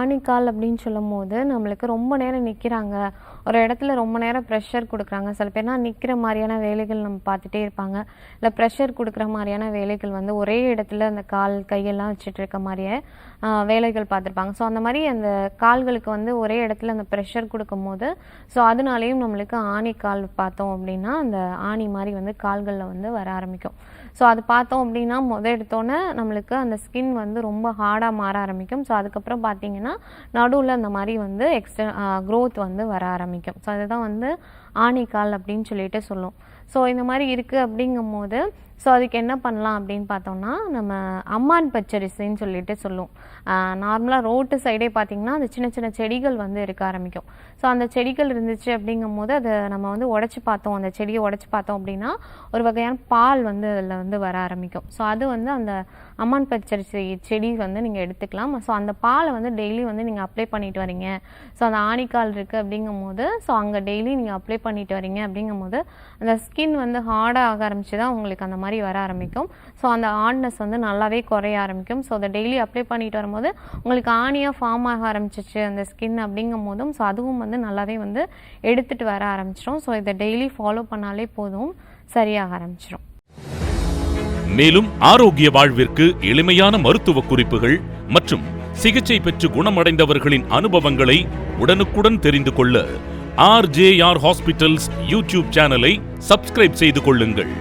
ஆணிக்கால் அப்படின்னு சொல்லும்போது நம்மளுக்கு ரொம்ப நேரம் நிற்கிறாங்க ஒரு இடத்துல ரொம்ப நேரம் ப்ரெஷர் கொடுக்குறாங்க. சில பேர்னா நிற்கிற மாதிரியான வேலைகள் நம்ம பார்த்துட்டே இருப்பாங்க. இல்லை ப்ரெஷர் கொடுக்குற மாதிரியான வேலைகள் வந்து ஒரே இடத்துல அந்த கால் கையெல்லாம் வச்சுட்டு இருக்க மாதிரியே வேலைகள் பார்த்துருப்பாங்க. ஸோ அந்த மாதிரி அந்த கால்களுக்கு வந்து ஒரே இடத்துல அந்த ப்ரெஷர் கொடுக்கும்போது ஸோ அதனாலேயும் நம்மளுக்கு ஆணிக்கால் பார்த்தோம் அப்படின்னா அந்த ஆணி மாதிரி வந்து கால்களில் வந்து வர ஆரம்பிக்கும். ஸோ அது பார்த்தோம் அப்படின்னா முத எடுத்தோன்னே நம்மளுக்கு அந்த ஸ்கின் வந்து ரொம்ப ஹார்டாக மாற ஆரம்பிக்கும். ஸோ அதுக்கப்புறம் பார்த்தீங்கன்னா நடுவில் அந்த மாதிரி வந்து எக்ஸ்ட்ரா க்ரோத் வந்து வர ஆரம்பிக்கும். ஸோ அதுதான் வந்து ஆணிக்கால் அப்படின்னு சொல்லிட்டு சொல்லும். ஸோ இந்த மாதிரி இருக்குது அப்படிங்கும்போது ஸோ அதுக்கு என்ன பண்ணலாம் அப்படின்னு பார்த்தோம்னா நம்ம அம்மான் பச்சரிசின்னு சொல்லிட்டு சொல்லுவோம். நார்மலாக ரோட்டு சைடே பார்த்தீங்கன்னா அந்த சின்ன சின்ன செடிகள் வந்து இருக்க ஆரம்பிக்கும். ஸோ அந்த செடிகள் இருந்துச்சு அப்படிங்கும்போது அதை நம்ம வந்து உடச்சி பார்த்தோம். அந்த செடியை உடச்சி பார்த்தோம் அப்படின்னா ஒரு வகையான பால் வந்து அதில் வந்து வர ஆரம்பிக்கும். ஸோ அது வந்து அந்த அம்மான் பச்சரிசி செடி வந்து நீங்கள் எடுத்துக்கலாம். ஸோ அந்த பாலை வந்து டெய்லி வந்து நீங்கள் அப்ளை பண்ணிட்டு வரீங்க. ஸோ அந்த ஆணிக்கால் இருக்குது அப்படிங்கும்போது ஸோ அங்கே டெய்லி நீங்கள் அப்ளை பண்ணிட்டு வரீங்க அப்படிங்கும்போது அந்த ஸ்கின் வந்து ஹார்டாக ஆக ஆரம்பிச்சு தான் உங்களுக்கு அந்த மாதிரி வர ஆரம்பிக்கும். ஸோ அந்த ஹார்ட்னஸ் வந்து நல்லாவே குறைய ஆரம்பிக்கும். ஸோ அதை டெய்லி அப்ளை பண்ணிட்டு வரும்போது உங்களுக்கு ஆணியாக ஃபார்ம் ஆக ஆரம்பிச்சிச்சு அந்த ஸ்கின் அப்படிங்கும் போதும் ஸோ அதுவும் வந்து நல்லாவே வந்து எடுத்துகிட்டு வர ஆரம்பிச்சிடும் ஸோ இதை டெய்லி ஃபாலோ பண்ணாலே போதும் சரியாக ஆரம்பிச்சிடும் மேலும் ஆரோக்கிய வாழ்விற்கு எளிமையான மருத்துவ குறிப்புகள் மற்றும் சிகிச்சை பெற்று குணமடைந்தவர்களின் அனுபவங்களை உடனுக்குடன் தெரிந்து கொள்ள ஆர்ஜேஆர் ஹாஸ்பிட்டல்ஸ் யூடியூப் சேனலை சப்ஸ்கிரைப் செய்து கொள்ளுங்கள்.